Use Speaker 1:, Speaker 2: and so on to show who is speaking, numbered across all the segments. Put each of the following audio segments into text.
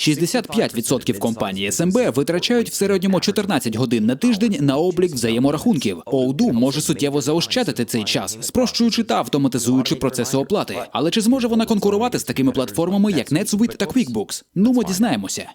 Speaker 1: 65% компаній СМБ витрачають в середньому 14 годин на тиждень на облік взаєморахунків. Оуду може суттєво заощадити цей час, спрощуючи та автоматизуючи процеси оплати. Але чи зможе вона конкурувати з такими платформами, як NetSuite та QuickBooks? Ну, ми дізнаємося.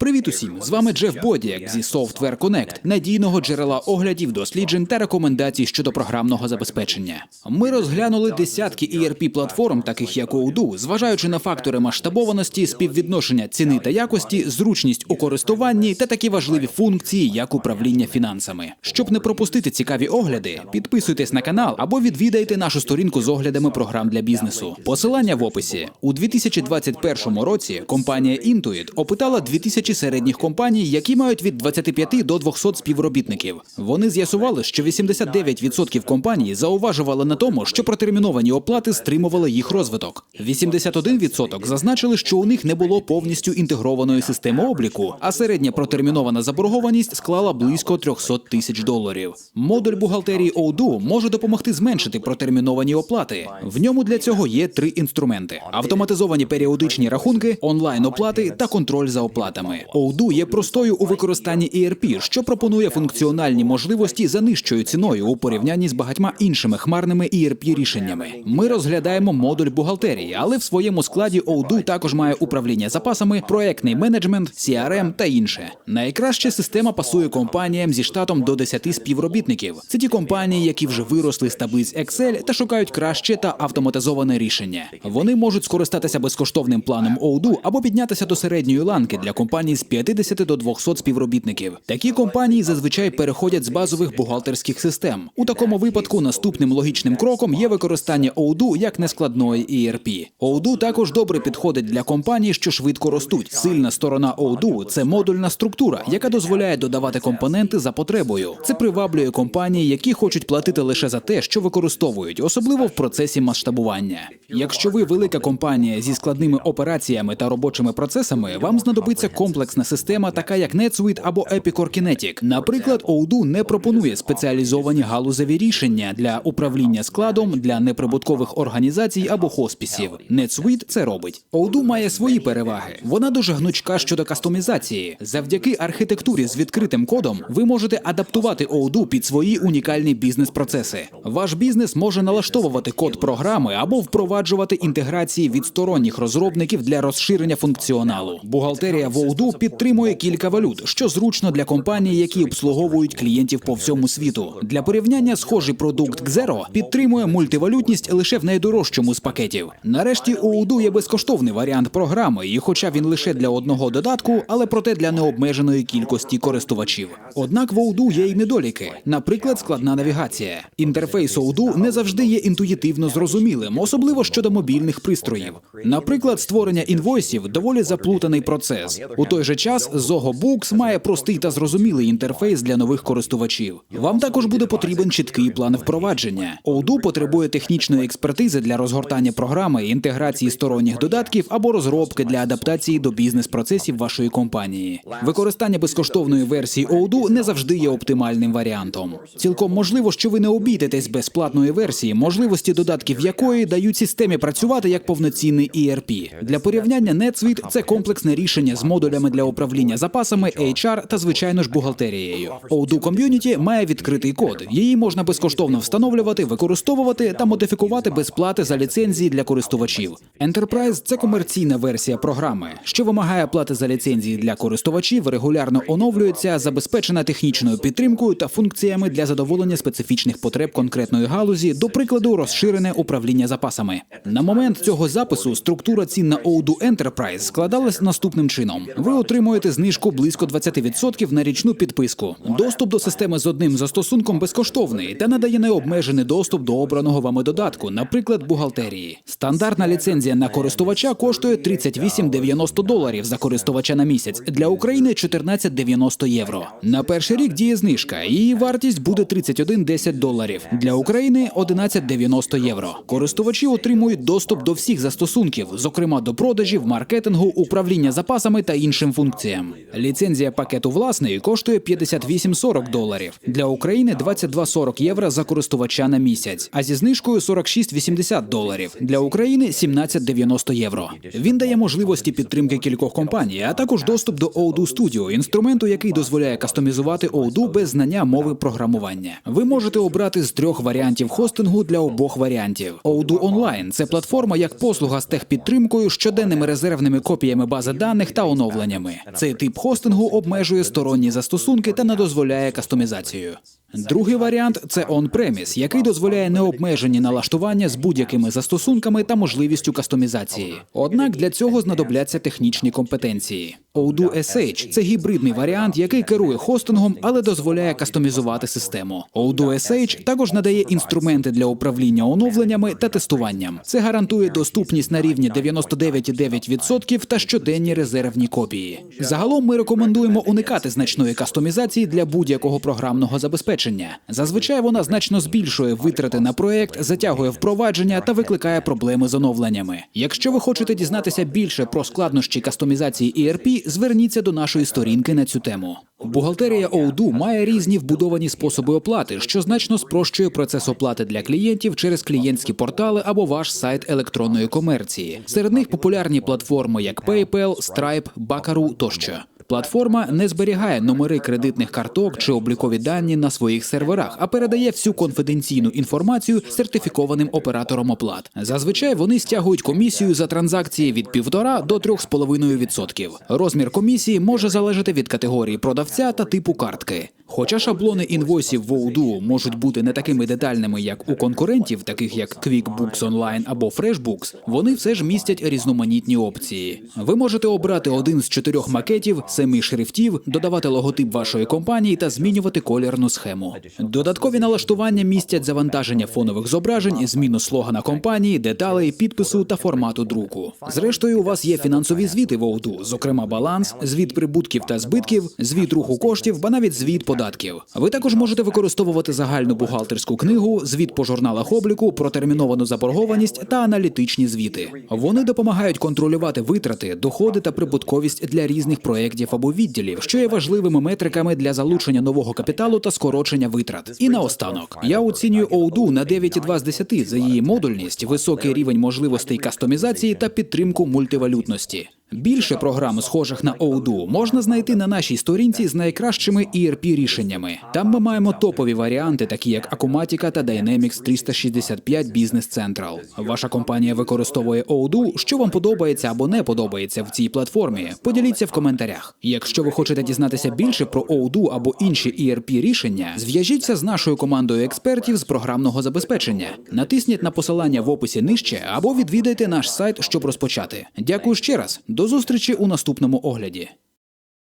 Speaker 1: Привіт усім! З вами Джеф Бодіак зі Software Connect, надійного джерела оглядів, досліджень та рекомендацій щодо програмного забезпечення. Ми розглянули десятки erp платформ, таких як Odoo, зважаючи на фактори масштабованості, співвідношення ціни та якості, зручність у користуванні та такі важливі функції, як управління фінансами. Щоб не пропустити цікаві огляди, підписуйтесь на канал або відвідайте нашу сторінку з оглядами програм для бізнесу. Посилання в описі у 2021 році компанія Intuit опитала 2000 середніх компаній, які мають від 25 до 200 співробітників. Вони з'ясували, що 89% компаній зауважували на тому, що протерміновані оплати стримували їх розвиток. 81% зазначили, що у них не було повністю інтегрованої системи обліку, а середня протермінована заборгованість склала близько 300 тисяч доларів. Модуль бухгалтерії Odoo може допомогти зменшити протерміновані оплати. В ньому для цього є три інструменти: автоматизовані періодичні рахунки, онлайн оплати та контроль за оплатами. Odoo є простою у використанні ERP, що пропонує функціональні можливості за нижчою ціною у порівнянні з багатьма іншими хмарними ERP рішеннями. Ми розглядаємо модуль бухгалтерії, але в своєму складі Odoo також має управління запасами, проектний менеджмент, CRM та інше. Найкраще система пасує компаніям зі штатом до 10 співробітників. Це ті компанії, які вже виросли з таблиць Excel та шукають краще та автоматизоване рішення. Вони можуть скористатися безкоштовним планом Odoo або піднятися до середньої ланки для компаній з 50 до 200 співробітників. Такі компанії зазвичай переходять з базових бухгалтерських систем. У такому випадку наступним логічним кроком є використання Odoo як нескладної ERP. Odoo також добре підходить для компаній, що швидко ростуть. Сильна сторона Odoo – це модульна структура, яка дозволяє додавати компоненти за потребою. Це приваблює компанії, які хочуть платити лише за те, що використовують, особливо в процесі масштабування. Якщо ви велика компанія зі складними операціями та робочими процесами, вам знадобиться комплексна система, така як NetSuite або Epicor Kinetic. Наприклад, Odoo не пропонує спеціалізовані галузеві рішення для управління складом для неприбуткових організацій або хоспісів. NetSuite це робить. Odoo має свої переваги. Вона дуже гнучка щодо кастомізації. Завдяки архітектурі з відкритим кодом ви можете адаптувати Odoo під свої унікальні бізнес-процеси. Ваш бізнес може налаштовувати код програми або впроваджувати інтеграції від сторонніх розробників для розширення функціоналу. Бухгалтерія в Odoo підтримує кілька валют, що зручно для компаній, які обслуговують клієнтів по всьому світу. Для порівняння схожий продукт Xero підтримує мультивалютність лише в найдорожчому з пакетів. Нарешті у Odoo є безкоштовний варіант програми, і хоча він лише для одного додатку, але проте для необмеженої кількості користувачів. Однак в Odoo є й недоліки, наприклад, складна навігація. Інтерфейс Odoo не завжди є інтуїтивно зрозумілим, особливо щодо мобільних пристроїв. Наприклад, створення інвойсів доволі заплутаний процес. У той же час Zoho Books має простий та зрозумілий інтерфейс для нових користувачів. Вам також буде потрібен чіткий план впровадження. Odoo потребує технічної експертизи для розгортання програми, інтеграції сторонніх додатків або розробки для адаптації до бізнес-процесів вашої компанії. Використання безкоштовної версії Odoo не завжди є оптимальним варіантом. Цілком можливо, що ви не обійдетесь без платної версії, можливості додатків якої дають системі працювати як повноцінний ERP. Для порівняння NetSuite – це комплексне рішення з модулями для управління запасами, HR та звичайно ж бухгалтерією. Odoo Community має відкритий код. Її можна безкоштовно встановлювати, використовувати та модифікувати без плати за ліцензії для користувачів. Enterprise – це комерційна версія програми, що вимагає плати за ліцензії для користувачів, регулярно оновлюється, забезпечена технічною підтримкою та функціями для задоволення специфічних потреб конкретної галузі, до прикладу, розширене управління запасами. На момент цього запису структура цін на Odoo Enterprise складалась наступним чином: ви отримуєте знижку близько 20% на річну підписку. Доступ до системи з одним застосунком безкоштовний та надає необмежений доступ до обраного вами додатку, наприклад, бухгалтерії. Стандартна ліцензія на користувача коштує 38,90 доларів за користувача на місяць. Для України 14,90 євро. На перший рік діє знижка. Її вартість буде 31,10 доларів. Для України 11,90 євро. Користувачі отримують доступ до всіх застосунків, зокрема до продажів, маркетингу, управління запасами та іншим функціям. Ліцензія пакету власний коштує 58,40 доларів. Для України 22,40 євро за користувача на місяць, а зі знижкою 46,80 доларів. Для України 17,90 євро. Він дає можливості підтримки кількох компаній, а також доступ до Odoo Studio, інструменту, який дозволяє кастомізувати Odoo без знання мови програмування. Ви можете обрати з трьох варіантів хостингу для обох варіантів. Odoo Online – це платформа як послуга з техпідтримкою, щоденними резервними копіями бази даних та оновленнями. Цей тип хостингу обмежує сторонні застосунки та не дозволяє кастомізацію. Другий варіант це on-premise, який дозволяє необмежені налаштування з будь-якими застосунками та можливістю кастомізації. Однак для цього знадобляться технічні компетенції. Odoo SH – це гібридний варіант, який керує хостингом, але дозволяє кастомізувати систему. Odoo SH також надає інструменти для управління оновленнями та тестуванням. Це гарантує доступність на рівні 99,9% та щоденні резервні копії. Загалом ми рекомендуємо уникати значної кастомізації для будь-якого програмного забезпечення. Зазвичай вона значно збільшує витрати на проект, затягує впровадження та викликає проблеми з оновленнями. Якщо ви хочете дізнатися більше про складнощі кастомізації ERP, зверніться до нашої сторінки на цю тему. Бухгалтерія ОУДУ має різні вбудовані способи оплати, що значно спрощує процес оплати для клієнтів через клієнтські портали або ваш сайт електронної комерції. Серед них популярні платформи як PayPal, Stripe, Bakaru тощо. Платформа не зберігає номери кредитних карток чи облікові дані на своїх серверах, а передає всю конфіденційну інформацію сертифікованим операторам оплат. Зазвичай вони стягують комісію за транзакції від 1,5 до 3,5%. Розмір комісії може залежати від категорії продавця та типу картки. Хоча шаблони інвойсів в Odoo можуть бути не такими детальними, як у конкурентів, таких як QuickBooks Online або FreshBooks, вони все ж містять різноманітні опції. Ви можете обрати один з чотирьох макетів, семи шрифтів, додавати логотип вашої компанії та змінювати колірну схему. Додаткові налаштування містять завантаження фонових зображень, зміну слогана компанії, деталей, підпису та формату друку. Зрештою, у вас є фінансові звіти в Odoo, зокрема баланс, звіт прибутків та збитків, звіт руху коштів, ба навіть звіт податків. Ви також можете використовувати загальну бухгалтерську книгу, звіт по журналах обліку, протерміновану заборгованість та аналітичні звіти. Вони допомагають контролювати витрати, доходи та прибутковість для різних проєктів або відділів, що є важливими метриками для залучення нового капіталу та скорочення витрат. І наостанок я оцінюю ОУДУ на 9,2 з 10 за її модульність, високий рівень можливостей кастомізації та підтримку мультивалютності. Більше програм, схожих на Odoo, можна знайти на нашій сторінці з найкращими ERP рішеннями. Там ми маємо топові варіанти, такі як Acumatica та Dynamics 365 Business Central. Ваша компанія використовує Odoo. Що вам подобається або не подобається в цій платформі? Поділіться в коментарях. Якщо ви хочете дізнатися більше про Odoo або інші ERP рішення, зв'яжіться з нашою командою експертів з програмного забезпечення. Натисніть на посилання в описі нижче або відвідайте наш сайт, щоб розпочати. Дякую ще раз. До зустрічі у наступному огляді.